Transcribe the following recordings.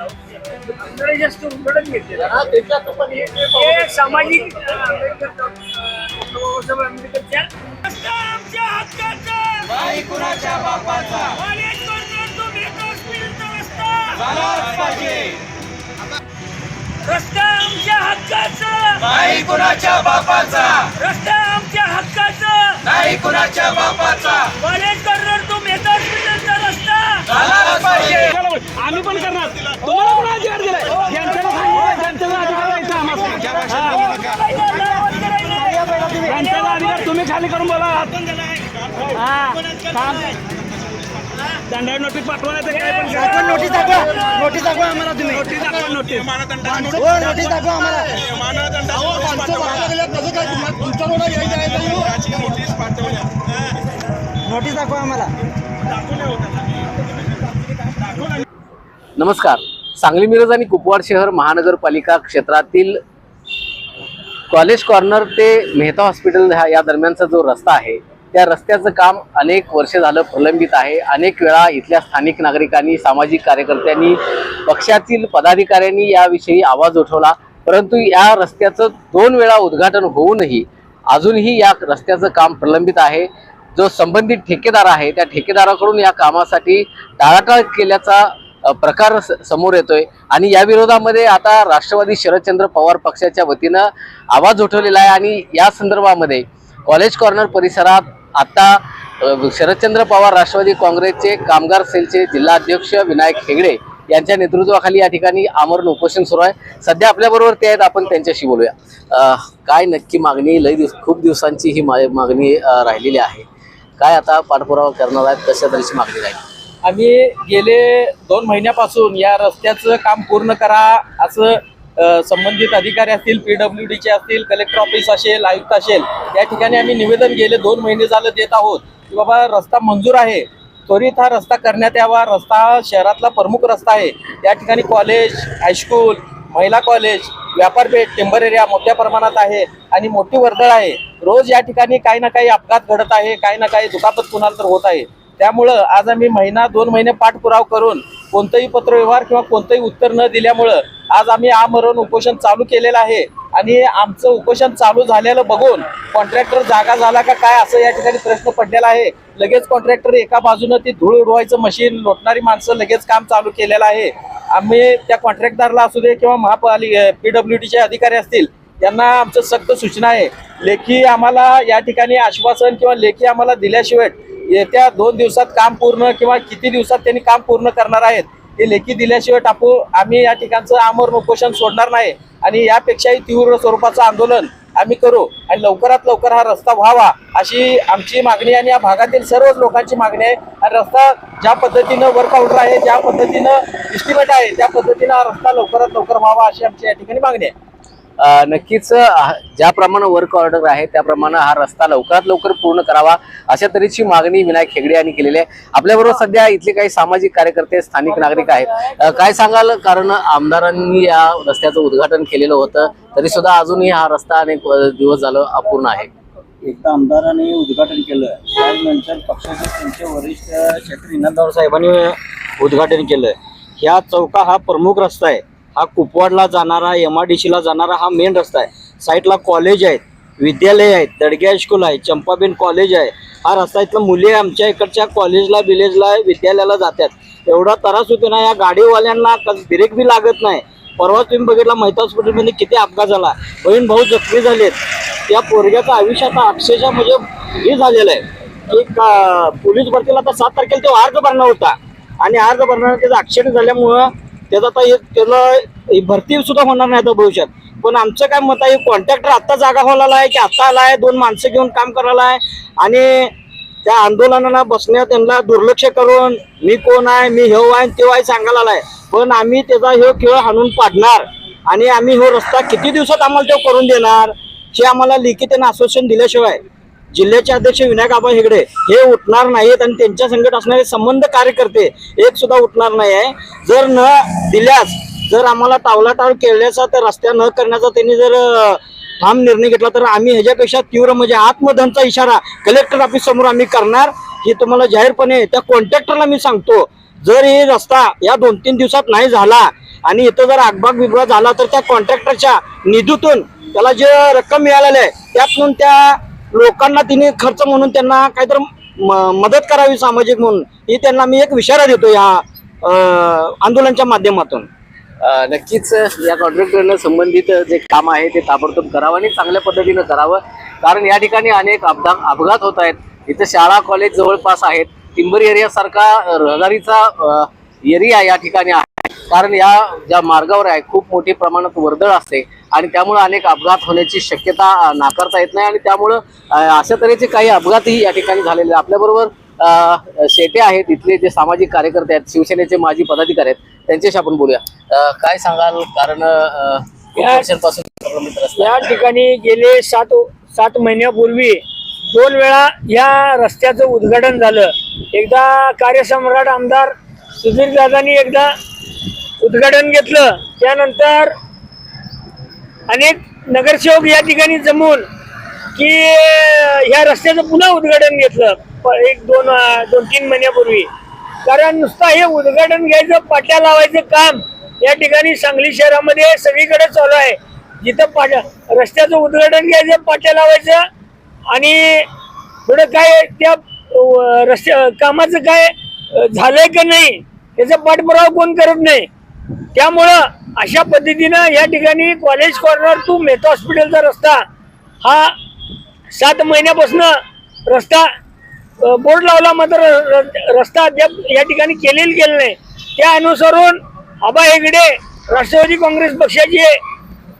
जास्त. हे सामाजिक बाबासाहेब आंबेडकरच्या रस्ता रस्ता आमच्या हक्काचं नाही कुणाच्या बापाचा? रस्ता आमच्या हक्काचं नाही कुणाच्या बापाचा? कॉलेज कॉर्नर तो मेट्रो हॉस्पिटलचा रस्ता झालाच पाहिजे आम्ही पण करणार. तुम्हाला कोण अधिकार दिलाय. ज्यांच्याला सांगितलं ज्यांच्याला अधिकार द्यायचा आम्हाला. ज्यांच्याला अधिकार तुम्ही खाली करून बोला. हा. दंडावर नोटीस पाठवायचं काय पण. नोटीस दाखवा. नोटीस दाखवा आम्हाला तुम्ही. नोटीस दाखवा नोटीस. हो नोटीस दाखवा. आम्हाला. अहो, माणसं वागायला गेल्यात, कसं काय तुम्हा- तुमच्या रोडला यायचं आहे का येऊ? नोटीस दाखवा आम्हाला नमस्कार. सांगली मिरज आणि कुपवाड शहर महानगरपालिका क्षेत्रातील कॉलेज कॉर्नर ते मेहता हॉस्पिटल ह्या या दरम्यानचा जो रस्ता आहे त्या रस्त्याचं काम अनेक वर्ष झालं प्रलंबित आहे. अनेक वेळा इथल्या स्थानिक नागरिकांनी सामाजिक कार्यकर्त्यांनी पक्षातील पदाधिकाऱ्यांनी याविषयी आवाज उठवला. परंतु या रस्त्याचं दोन वेळा उद्घाटन होऊनही अजूनही या रस्त्याचं काम प्रलंबित आहे. जो संबंधित ठेकेदार आहे त्या ठेकेदाराकडून या कामासाठी टाळाटाळ केल्याचा प्रकार स- समोर येतोय. आणि या विरोधामध्ये आता राष्ट्रवादी शरदचंद्र पवार पक्षाच्या वतीनं आवाज उठवलेला आहे आणि या संदर्भामध्ये कॉलेज कॉर्नर परिसरात आता शरदचंद्र पवार राष्ट्रवादी काँग्रेसचे कामगार सेलचे जिल्हाध्यक्ष विनायक हेगडे यांच्या नेतृत्वाखाली या ठिकाणी आमरण उपोषण सुरू आहे. सध्या आपल्याबरोबर ते आहेत. आपण त्यांच्याशी बोलूया. काय नक्की मागणी लय दिवस खूप दिवसांची ही मा- मागणी राहिलेली आहे. काय आता पाठपुरावा करणार आहेत? कशा तऱ्हेची मागणी राहील? आम्ही गेले दोन महिन्यापासून या रस्त्याचं काम पूर्ण करा असं संबंधित अधिकारी असतील पी डब्ल्यू डीचे असतील कलेक्टर ऑफिस असेल आयुक्त असेल या ठिकाणी आम्ही निवेदन गेले दोन महिने झालं देत आहोत की बाबा रस्ता मंजूर आहे. त्वरित हा रस्ता करण्यात यावा. रस्ता हा शहरातला प्रमुख रस्ता आहे. या ठिकाणी कॉलेज हायस्कूल महिला कॉलेज व्यापारपेठ टेंबर एरिया मोठ्या प्रमाणात आहे आणि मोठी वर्दळ आहे. रोज या ठिकाणी काही ना काही अपघात घडत आहे काही ना काही दुखापत कुणाला तर होत आहे. त्यामुळं आज आम्ही महिना दोन महिने पाठपुराव करून कोणतंही पत्रव्यवहार किंवा कोणतंही उत्तर न दिल्यामुळं आज आम्ही आमरण उपोषण चालू केलेलं आहे. आणि आमचं उपोषण चालू झालेलं बघून कॉन्ट्रॅक्टर जागा झाला का काय असं या ठिकाणी प्रश्न पडलेला आहे. लगेच कॉन्ट्रॅक्टर एका बाजूनं ती धूळ उडवायचं मशीन लोटणारी माणसं लगेच काम चालू केलेलं आहे. आम्ही त्या कॉन्ट्रॅक्टदारला असू दे किंवा महापालिका पी डब्ल्यू डीचे अधिकारी असतील यांना आमचं सक्त सूचना आहे. लेखी आम्हाला या ठिकाणी आश्वासन किंवा लेखी आम्हाला दिल्याशिवाय येत्या दोन दिवसात काम पूर्ण किंवा किती दिवसात त्यांनी काम पूर्ण करणार आहेत हे लेखी दिल्याशिवाय टाकू आम्ही या ठिकाणचं आमरण उपोषण सोडणार नाही. आणि यापेक्षाही तीव्र स्वरूपाचं आंदोलन आम्ही करू आणि लवकरात लवकर हा रस्ता व्हावा अशी आमची मागणी आणि या भागातील सर्वच लोकांची मागणी आहे. आणि रस्ता ज्या पद्धतीनं वर्कआउट आहे ज्या पद्धतीनं इस्टिमेट आहे त्या पद्धतीनं हा रस्ता लवकरात लवकर व्हावा अशी आमची या ठिकाणी मागणी आहे. नक्कीच ज्याप्रमाणे वर्क ऑर्डर आहे त्याप्रमाणे हा रस्ता लवकरात लवकर पूर्ण करावा अशा तऱ्हेची मागणी विनायक हेगडे यांनी केलेली आहे. आपल्याबरोबर सध्या इथले काही सामाजिक कार्यकर्ते स्थानिक नागरिक आहेत. काय सांगाल? कारण आमदारांनी या रस्त्याचं उद्घाटन केलेलं होतं तरी सुद्धा अजूनही हा रस्ता अनेक दिवस झालं अपूर्ण आहे. एकदा आमदारांनी उद्घाटन केलं त्यानंतर पक्षाचे त्यांचे वरिष्ठ क्षेत्र इनामदार साहेबांनी उद्घाटन केलं. ह्या चौका हा प्रमुख रस्ता आहे. हा कुपवाडला जाणारा एम आर डी सीला जाणारा हा मेन रस्ता आहे. साईडला कॉलेज आहेत विद्यालय आहेत दडगे हायस्कूल आहे चंपाबेन कॉलेज आहे. हा रस्ता इथलं मुले आमच्या इकडच्या कॉलेजला विलेजला विद्यालयाला जातात. एवढा त्रास होतो ना या गाडीवाल्यांना ब्रेक बी लागत नाही. परवा तुम्ही बघितला महिता हॉस्पिटलमध्ये किती अपघात झाला. बहीण भाऊ जखमी झालेत. त्या पोरग्याचं आयुष्य आता अक्षरशः म्हणजे हे झालेलं आहे. की पोलीस भरतीला आता सात तारखेला तो अर्ज भरणार होता. आणि अर्ज भरणार त्याचा ऍक्सिडेंट झाल्यामुळं त्याचा आता हे त्याला भरती सुद्धा होणार नाही आता भविष्यात. पण आमचं काय मत आहे कॉन्ट्रॅक्टर आत्ता जागा व्हायला आहे की आत्ता आला आहे दोन माणसं घेऊन काम करायला आहे. आणि त्या आंदोलनाला बसण्यात त्यांना दुर्लक्ष करून मी कोण आहे मी हेव आहे तेव्हा आहे सांगायला आहे पण आम्ही त्याचा हे खेळ हाणून पाडणार. आणि आम्ही हो रस्ता किती दिवसात आम्हाला तो करून देणार हे आम्हाला लिखित त्यांना आश्वासन दिल्याशिवाय जिल्ह्याचे अध्यक्ष विनायक आबा हेगडे हे उठणार नाहीत आणि त्यांच्या संकट असणारे संबंध कार्यकर्ते एक सुद्धा उठणार नाही आहे. जर न दिल्यास जर आम्हाला टावलाटाव केल्याचा तर रस्त्या न करण्याचा त्यांनी जर ठाम निर्णय घेतला तर आम्ही ह्याच्यापेक्षा तीव्र म्हणजे आत्मधनचा इशारा कलेक्टर ऑफिस समोर आम्ही करणार हे तुम्हाला जाहीरपणे त्या कॉन्ट्रॅक्टरला मी सांगतो. जर हे रस्ता या दोन तीन दिवसात नाही झाला आणि इथं जर आगबाग बिगबाग झाला तर त्या कॉन्ट्रॅक्टरच्या निधीतून त्याला जे रक्कम मिळालेली आहे त्यातून त्या लोकांना तिने खर्च म्हणून त्यांना काहीतरी म- मदत करावी सामाजिक म्हणून. ही त्यांना मी एक विचारा देतो या आंदोलनाच्या माध्यमातून. नक्कीच या कॉन्ट्रॅक्टरनं संबंधित जे काम आहे ते ताबडतोब करावं आणि चांगल्या पद्धतीनं करावं. कारण या ठिकाणी अनेक अपघात अपघात होत आहेत. इथं शाळा कॉलेज जवळपास आहेत. टिंबर एरियासारखा रहदारीचा एरिया या ठिकाणी आहे. कारण या ज्या मार्गावर आहे खूप मोठी प्रमाणात वर्दळ असते. आणि त्यामुळे अनेक अपघात होण्याची शक्यता नाकारता येत नाही. आणि त्यामुळं अशा तऱ्हेचे काही अपघातही या ठिकाणी झालेले आहेत. आपल्याबरोबर शेटे आहेत. इथले जे सामाजिक कार्यकर्ते आहेत शिवसेनेचे माजी पदाधिकारी आहेत. त्यांच्याशी आपण बोलूया. काय सांगाल? कारण या ठिकाणी गेले सात सात महिन्यापूर्वी दोन वेळा या रस्त्याचं उद्घाटन झालं. एकदा कार्यसम्राट आमदार सुधीर दादांनी एकदा उद्घाटन घेतलं. त्यानंतर अनेक नगरसेवक या ठिकाणी जमून की ह्या रस्त्याचं पुन्हा उद्घाटन घेतलं प- एक दोन दोन तीन महिन्यापूर्वी. कारण नुसतं हे उद्घाटन घ्यायचं पाट्या लावायचं काम या ठिकाणी सांगली शहरामध्ये सगळीकडे चालू आहे. जिथं पाट्या रस्त्याचं उद्घाटन घ्यायचं पाट्या लावायचं आणि पुढे काय त्या रस्त्या कामाचं काय झालंय का नाही याचा पाठपुरावा कोण करत नाही? त्यामुळं अशा पद्धतीनं या ठिकाणी कॉलेज कॉर्नर टू मेहता हॉस्पिटलचा रस्ता हा सात महिन्यापासून रस्ता बोर्ड लावला मात्र र- रस्ता अद्याप या ठिकाणी केलेला गेला नाही. त्या अनुसरून आबा हेगडे राष्ट्रवादी काँग्रेस पक्षाचे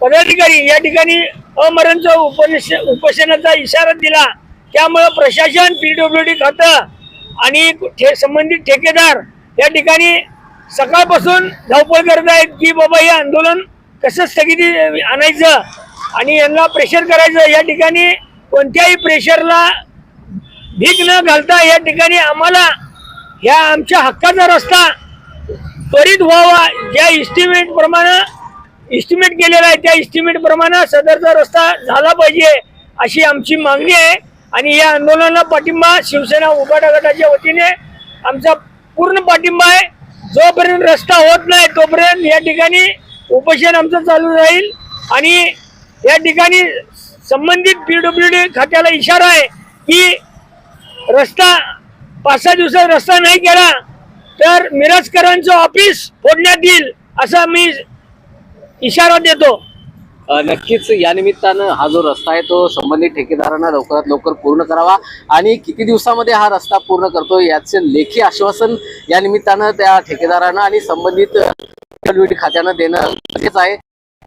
पदाधिकारी या ठिकाणी अमरणचं उपनिष उपोषणाचा इशारा दिला. त्यामुळं प्रशासन पी डब्ल्यू डी खातं आणि ठे संबंधित ठेकेदार या ठिकाणी सकाळपासून धावपळ करत आहेत की बाबा हे आंदोलन कसं स्थगिती आणायचं आणि यांना प्रेशर करायचं या ठिकाणी कोणत्याही प्रेशरला भीक न घालता या ठिकाणी आम्हाला ह्या आमच्या हक्काचा रस्ता त्वरित व्हावा. ज्या इस्टिमेटप्रमाणे इस्टिमेट केलेला आहे त्या इस्टिमेटप्रमाणे सदरचा रस्ता झाला पाहिजे अशी आमची मागणी आहे. आणि या आंदोलनाला पाठिंबा शिवसेना उभाटा गटाच्या वतीने आमचा पूर्ण पाठिंबा आहे. जोपर्यंत रस्ता होत नाही तोपर्यंत या ठिकाणी उपोषण आमचं चालू राहील. आणि या ठिकाणी संबंधित पीडब्ल्यू डी खात्याला इशारा आहे की रस्ता पाच सहा दिवसात रस्ता नाही केला तर मिरजकरांचं ऑफिस फोडण्यात येईल असा मी इशारा देतो. नक्कीच या निमित्तानं हा जो रस्ता आहे तो संबंधित ठेकेदारांना लवकरात लवकर पूर्ण करावा आणि किती दिवसामध्ये हा रस्ता पूर्ण करतो याचे लेखी आश्वासन या निमित्तानं त्या ठेकेदारांना आणि संबंधित पीडब्ल्यूडी खात्यानं देणं गरजेचं आहे.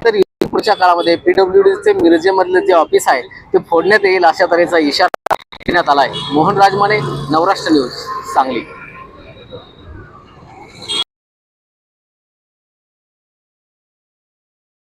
तर पुढच्या काळामध्ये पीडब्ल्यूडीचे मिरजेमधलं जे ऑफिस आहे ते फोडण्यात येईल अशा तऱ्हेचा इशारा देण्यात आला आहे. मोहन राजमाने नवराष्ट्र न्यूज सांगली.